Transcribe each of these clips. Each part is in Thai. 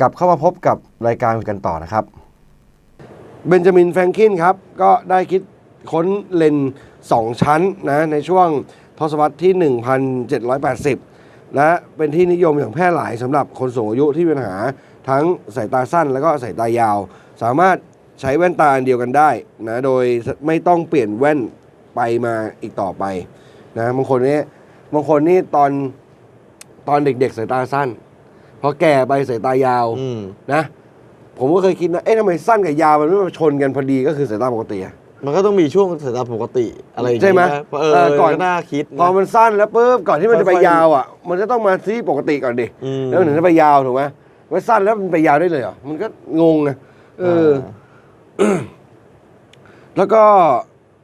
กลับเข้ามาพบกับรายการกันต่อนะครับ เบนจามินแฟรงคินครับ ก็ได้คิดค้นเลนส์2ชั้นนะในช่วงทศวรรษที่ 1780 และเป็นที่นิยมอย่างแพร่หลายสำหรับคนสูงอายุที่มีปัญหาทั้งสายตาสั้นแล้วก็สายตายาว สามารถใช้แว่นตาอันเดียวกันได้นะโดยไม่ต้องเปลี่ยนแว่นไปมาอีกต่อไปนะบางคนนี่บางคนนี่ตอนตอนเด็กๆสายตาสั้น พอแก่ไปสายตายาวอืมนะ ผมก็เคยคิดนะเอ๊ะทำไมสั้นกับยาวมันไม่มาชนกันพอดีก็คือสายตาปกติอะ มันก็ต้องมีช่วงสายตาปกติอะไรอย่างใช่ไหมนะเออเออก่ก่ออน นน่าคิดนะพอมันสั้นแล้วปุ๊บก่อนที่มันจะไปค่อยๆยาวอะ มันจะต้องมาที่ปกติก่อนดิอืม แล้วมันถึงจะไปยาวถูกไหมมันสั้นแล้วมันไปยาวได้เลยเหรอมันก็งงนะเออ แล้วก็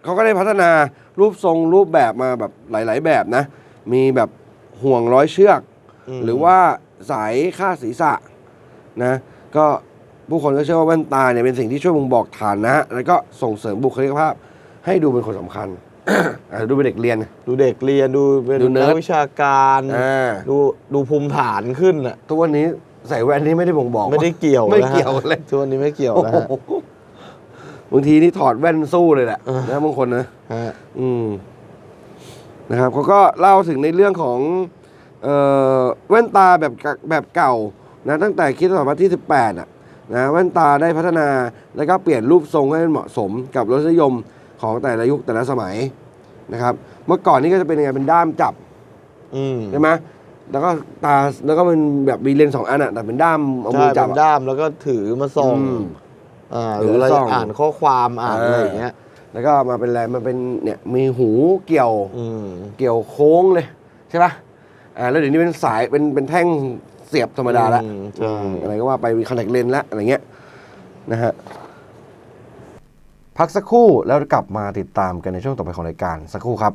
เขาก็ได้พัฒนารูปทรงรูปแบบมาแบบหลาย ๆ แบบนะ มีแบบห่วงร้อยเชือกมหรือว่า สายค่าดศีรษะนะก็ผู้คนก็เชื่อว่าแว่นตาเนี่ยเป็นสิ่งที่ช่วยบ่งบอกฐานะ แล้วก็ส่งเสริมบุคลิกภาพ ให้ดูเป็นคนสำคัญอะดูเป็นเด็กเรียน ดูเด็กเรียนดูเป็นดูเนิร์ดนักวิชาการอ่าดูดูภูมิฐานขึ้นอะทุกวันนี้ใส่แว่นนี้ไม่ได้บ่งบอกไม่ได้เกี่ยวไม่นะฮะเกี่ยวเลยทุกวันนี้ไม่เกี่ยวโอ้นะโหฮะบางทีนี่ถอดแว่นสู้เลยแหละเออนะบางคนนะฮะอืมนะครับเขาก็เล่าถึงในเรื่องของ เอ่อแว่นตาแบบกะแบบเก่านะตั้งแต่คริดศตวรรษที่ 18อะนะแว่นตาได้พัฒนาแล้วก็เปลี่ยนรูปทรงให้มันเหมาะสมกับรสนิยมของแต่ละยุคแต่ละสมัยนะครับ เมื่อก่อนนี่ก็จะเป็นยังไงเป็นด้ามจับอืมใช่ไหมแล้วก็ตาแล้วก็มันแบบมีเลนส์สองอันอะแต่เป็นด้ามเอามืใช่อจับเป็นอะ ด้ามแล้วก็ถือมาส่งอืมอ่าหถืรือออะไรส่อง อ่านข้อความอ่านอ่าอะไรอย่างเงี้ย แล้วก็มาเป็นอะไรมาเป็นเนี่ยมีหูเกี่ยวอืม เกี่ยวโค้งเลยใช่ปะ อ่าแล้วเดี๋ยวนี้เป็นสายเป็นเป็นแท่งเสียบธรรมดาแล้วอืมใช่ อืมอะไรก็ว่าไปมีคอนแทคเลนส์แล้วอะไรเงี้ยนะฮะพักสักครู่แล้วกลับมาติดตามกันในช่วงต่อไปของรายการสักครู่ครับ